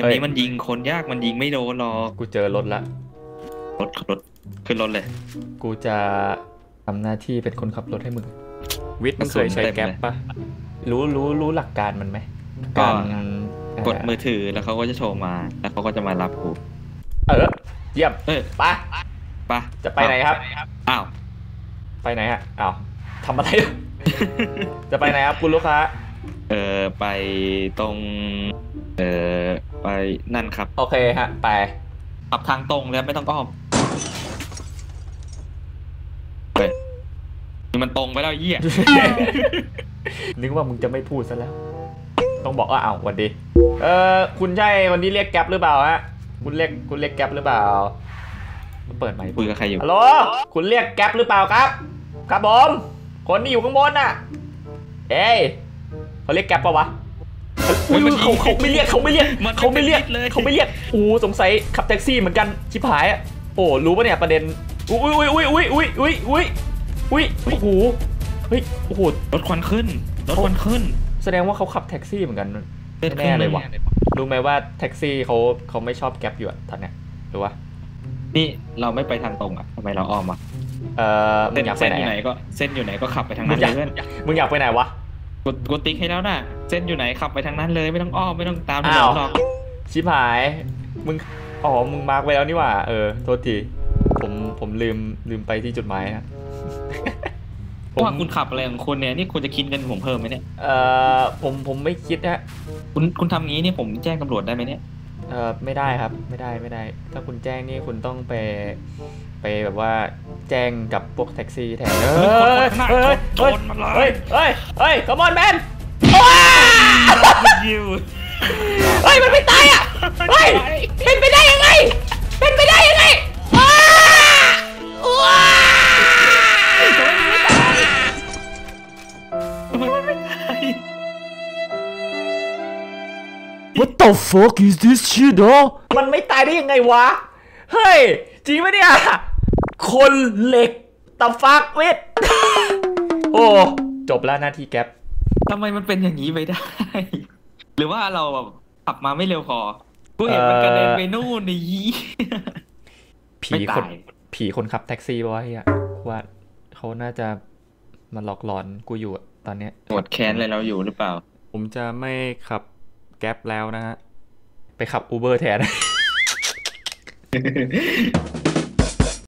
นนี้มันยิงคนยากมันยิงไม่โดนหรอกกูเจอรถละ รถรถขึ้นรถเลย กูจะทำหน้าที่เป็นคนขับรถให้มึง วิทย์มึงเคยใช้กระสุนเต็มแก๊ปเลยปะรู้รู้รู้หลักการมันไหมก็การกดมือถือแล้วเขาก็จะโทรมา แล้วเขาก็จะมารับกู เออ เยี่ยมเออไปไปจะไปไหนครับ อ้าว ไปไหนฮะ อ้าวทำอะไร จะไปไหนครับคุณลูกค้า เออไปตรง เออ ไปนั่นครับ โอเคฮะ ไปขับทางตรงแล้วไม่ต้องอ้อมเฮ้ยนี่มันตรงไปแล้วไอ้เหี้ย นึกว่ามึงจะไม่พูดซะแล้ว ต้องบอกว่าอ้าวหวันดี เออคุณใช่คนที่เรียกแก๊ปหรือเปล่าฮะ คุณเรียกคุณเรียกแก๊ปหรือเปล่าเปิดไมค์คุยกับใครอยู่ ฮัลโหล คุณเรียกแก๊ปหรือเปล่าครับ ครับผม คนที่อยู่ข้างบนน่ะ เอ้ยเขาเรียกแก๊ปปะวะ เฮ้ยมันเขาเขาไม่เรียกเขาไม่เรียกมันเขาไม่เรียกไม่เลยเขาไม่เรียกอู้สงสัยขับแท็กซี่เหมือนกันชิบหายอะโอ้รู้ปะเนี่ยประเด็นอุ้ยอุ้ยอุ้ยอุ้ยอุ้ยอุ้ยอุ้ยอุ้ยโอ้โหเฮ้ยโอ้โหรถควันขึ้นรถควันขึ้น แสดงว่าเขาขับแท็กซี่เหมือนกันลือดแน่ขึ้เลยว่ะรู้ไหมว่าแท็กซี่เขาเขาไม่ชอบแก๊ปอยู่อะตอนเนี้ยรู้ปะนี่เราไม่ไปทางตรงอะทำไมเราอ้อมอะเอ่อมึเส้งนอยากไปเส้นไหนอยู่ไหนอะก็เส้นอยู่ไหนก็ขับไปทางมึนั้งนอยากเลยเพื่อนมึงอยากไปไหนวะ กูกูติ๊กให้แล้วน่ะ เส้นอยู่ไหนขับไปทางนั้นเลยไม่ต้องอ้อมไม่ต้องตามถนอ้าวนหรอกชิบหาย มึง อ๋อ มึงมาร์กไว้แล้วนี่หว่า เออ โทษที ผม ผมลืม ลืมไปที่จุดหมายฮะผมว่าคุณขับอะไรของคุณเนี่ยนี่คุณจะคิดเงินผมเพิ่มไหมเนี่ย เอ่อ ผม ผมไม่คิดฮะ คุณ คุณทำงี้นี่ผมแจ้งตำรวจได้ไหมเนี่ย เออไม่ได้ครับไม่ได้ไม่ได้ ถ้าคุณแจ้งนี่คุณต้องไปไปแบบว่าแจ้งกับพวกแท็กซี่แทนเฮ้ยคนข้างหน้าเฮ้ยชนมันเลยเฮ้ยเฮ้ยเฮ้ย come on man ยิวเฮ้ยมันไม่ตายอะเฮ้ยเป็นไปได้ยังไงเป็นไปได้ยังไงว้าว้าทำไมมันไม่ได้ What the fuck is this shit อ๋อมันไม่ตายได้ยังไงวะ เฮ้ย จริงปะเนี่ย คนเหล็กตะฟักเวทโอ้ จบแล้วหน้าที่แก๊ปทำไมมันเป็นอย่างนี้ไปได้ หรือว่าเราแบบขับมาไม่เร็วพอกูเห็นมันกระเด็นไปนู่นนี่ผีไม่คนตายผีคนขับแท็กซี่ปะวะเฮียว่าเขาน่าจะมาหลอกหลอนกูอยู่อะตอนเนี้ยโกรธแค้นอะไรเราอยู่หรือเปล่า ผมจะไม่ขับ แก๊ปแล้วนะฮะ ไปขับอูเบอร์แทน